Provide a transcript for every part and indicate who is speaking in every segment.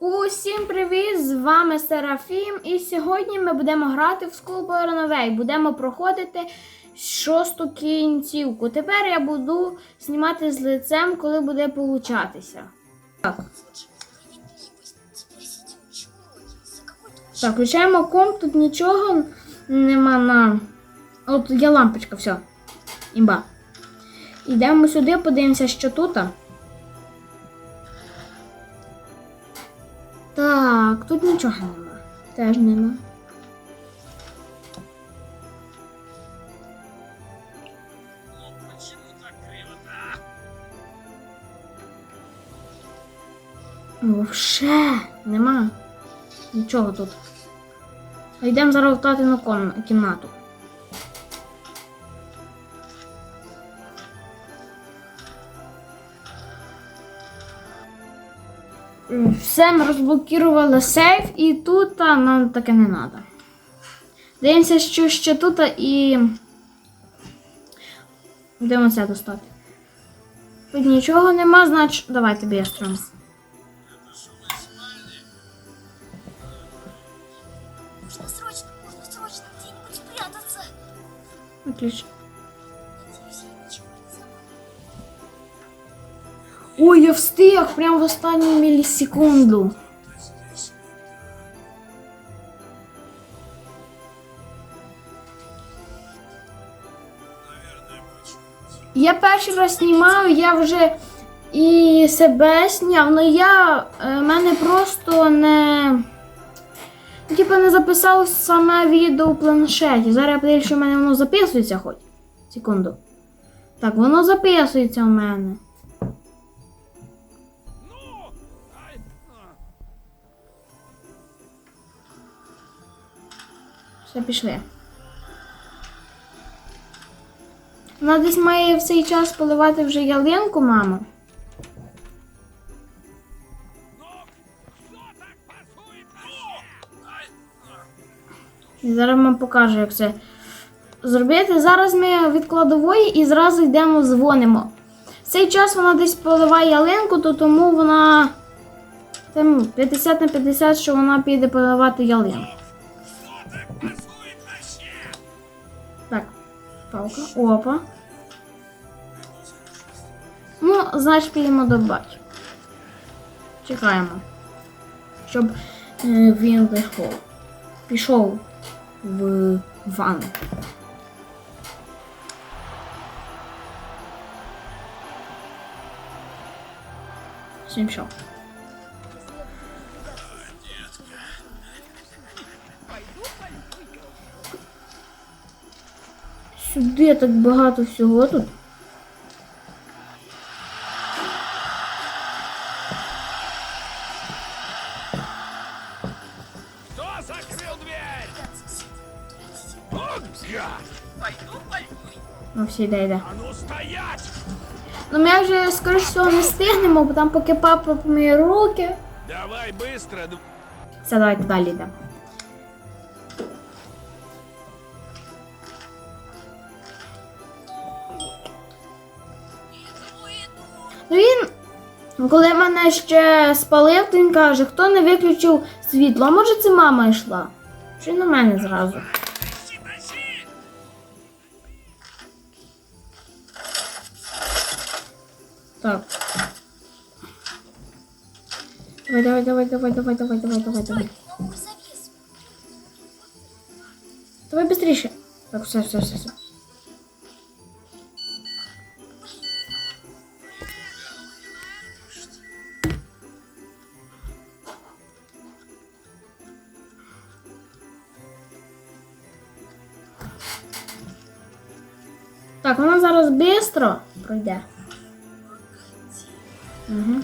Speaker 1: Усім привіт! З вами Серафім. І сьогодні ми будемо грати в Schoolboy Runaway. Будемо проходити шосту кінцівку. Тепер я буду знімати з лицем, коли буде получатися. Так, так, включаємо комп, тут нічого нема на. От є лампочка, все. Імба. Йдемо сюди, подивимося, що тут. Тут нічого нема. Теж нема. Вообще нема. Нічого тут. А Йдемо зараз в татину кімнату. Все, ми розблокували сейф, і тут а, нам таке не треба. Дивимося, що ще тут і. Дивимося достати. Тут нічого нема, значить, давайте бістро. Отлично. Ой, я встиг прямо в останню мілісекунду. Я перший раз знімаю, я вже і себе зняв, але я е, мене просто не. ну, Типа не записав саме відео у планшеті. Зараз я подивлюсь, що в мене воно записується хоч. Секунду. Так, воно записується у мене. Все, пішли. Вона десь має в цей час поливати вже ялинку, мамо. І зараз вам покажу, як це зробити. Зараз ми від кладової і зразу йдемо дзвонимо. В цей час вона десь поливає ялинку, то тому вона там 50 на 50, що вона піде поливати ялинку. Палка. Опа. Ну, значить, підемо до батька. Чекаємо. Щоб е, він вийшов. Пішов в ванну. Всім пішов. Сюди так багато всього тут.
Speaker 2: Закрыл дверь? Гад! Пойду пойду.
Speaker 1: Ну, всі йде йде.
Speaker 2: А ну стоять!
Speaker 1: Ну, ми вже, скоріш всього, не встигнемо, бо там поки папа помиє руки.
Speaker 2: Давай быстро.
Speaker 1: Все, давайте далі йдемо. Коли мене ще спалив, то він каже, хто не виключив світло. Може це мама йшла? Чи на мене зразу? Так. Давай, давай, давай, давай, давай, давай, давай, давай, давай. Давай быстрее. Так, все, все, все, все. Так, вона зараз швидко пройде. Угу.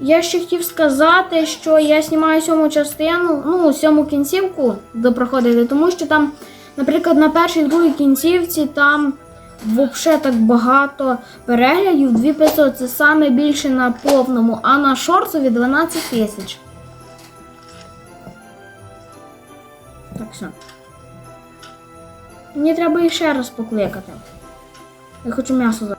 Speaker 1: Я ще хотів сказати, що я знімаю сьому частину, ну, сьому кінцівку допроходити, тому що там, наприклад, на першій другій кінцівці там взагалі так багато переглядів, 2500 це саме більше на повному, а на шорцові 12 тисяч. Так все. Мені треба їх раз покликати. Я хочу м'ясо за.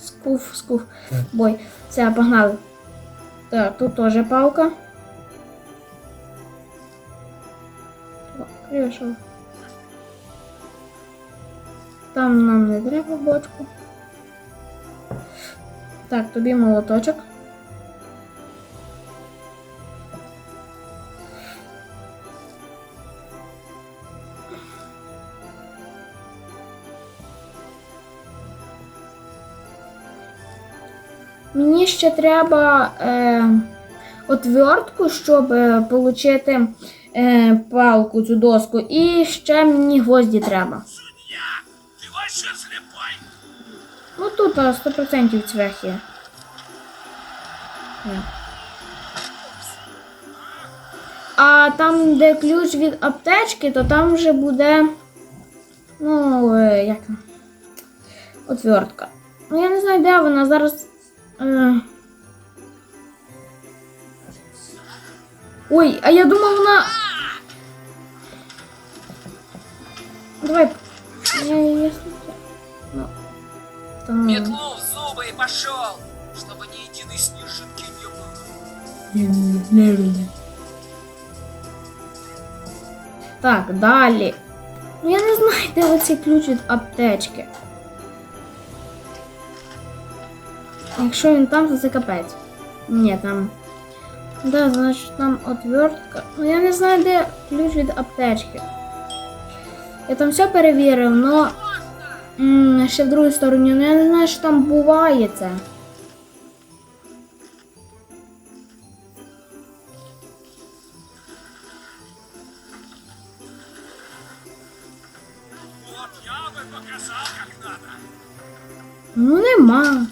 Speaker 1: Скуф, скуф. Бой. Це погнали. Так, тут теж палка. Прийшов. Там нам не треба бочку. Так, тобі молоточок. Мені ще треба е, отвертку, щоб е, отримати е, палку, цю доску. І ще мені гвозді треба. Ну тут 100% цвях є. Є. А там, де ключ від аптечки, то там вже буде. Ну, е, як. Отвертка. Ну я не знаю, де вона зараз. Е... Ой, а я думав вона. Давай. Я, я... Ну, там...
Speaker 3: Метлу в зубы и пошел, чтобы ни единой снежинки не было.
Speaker 1: Так, далі. Ну я не знаю, де оцей ключ від аптечки. Якщо він там, то це капець. Ні, там. Да, значить там отвертка. Ну я не знаю, де ключ від аптечки. Я там все перевірив, но м, ще в другій стороні, ну я не знаю, що там буває це. Ну нема.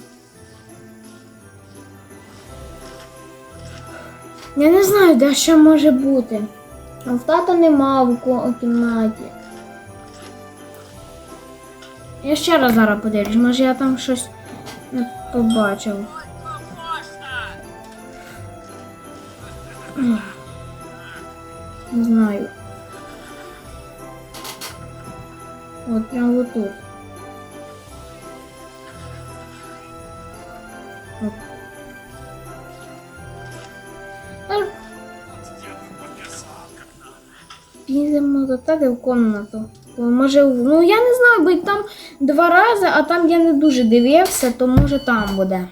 Speaker 1: Я не знаю, де ще може бути. А в тата нема в кімнаті. Я ще раз зараз подивлюсь, може я там щось не побачив. Не знаю. От прямо вот тут. Тебе в комнату. Може, ну я не знаю, бо там два рази, а там я не дуже дивився, то може там буде.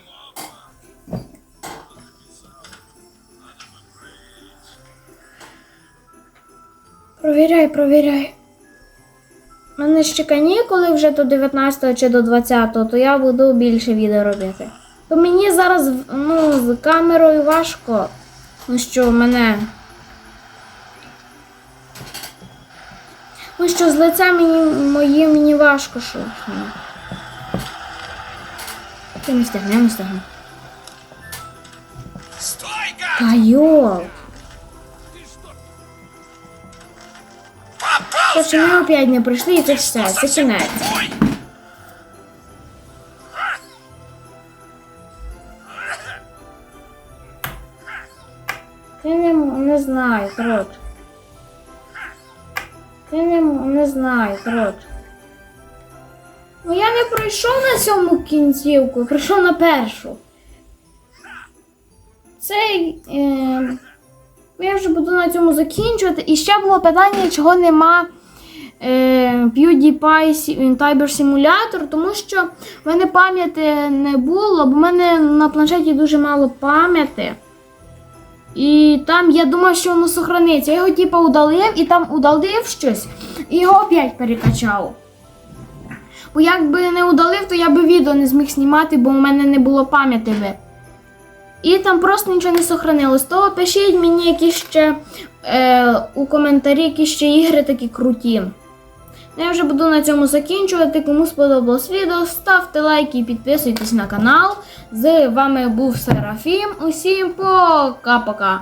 Speaker 1: Провіряй, провіряй. У мене ще канікули вже до 19 чи до 20, то я буду більше відео робити. То мені зараз ну, з камерою важко. Ну що, мене Ну що, з лиця мені моїм мені важко що. ж. Я не встигну, я не встигну.
Speaker 2: Стой-ка!
Speaker 1: Та йол.
Speaker 2: Ты что?
Speaker 1: Короче, ми опять не прийшли і це все, це кінець. Ти не, не знаю, коротше. Ти не, знаю, коротше. Ну я не пройшов на сьому кінцівку, пройшов на першу. Це. Е, я вже буду на цьому закінчувати. І ще було питання, чого нема е, PewDiePie Cyber Simulator, тому що в мене пам'яті не було, бо в мене на планшеті дуже мало пам'яті. І там я думав, що воно сохраниться. Я його типу удалив і там удалив щось, і його опять перекачав. Бо якби не удалив, то я би відео не зміг знімати, бо у мене не було пам'яті. би. І там просто нічого не сохранилось. То пишіть мені якісь ще е, у коментарі, які ще ігри такі круті. Ну, Я вже буду на цьому закінчувати. Кому сподобалось відео, ставте лайки і підписуйтесь на канал. З вами був Серафім. Усім пока-пока.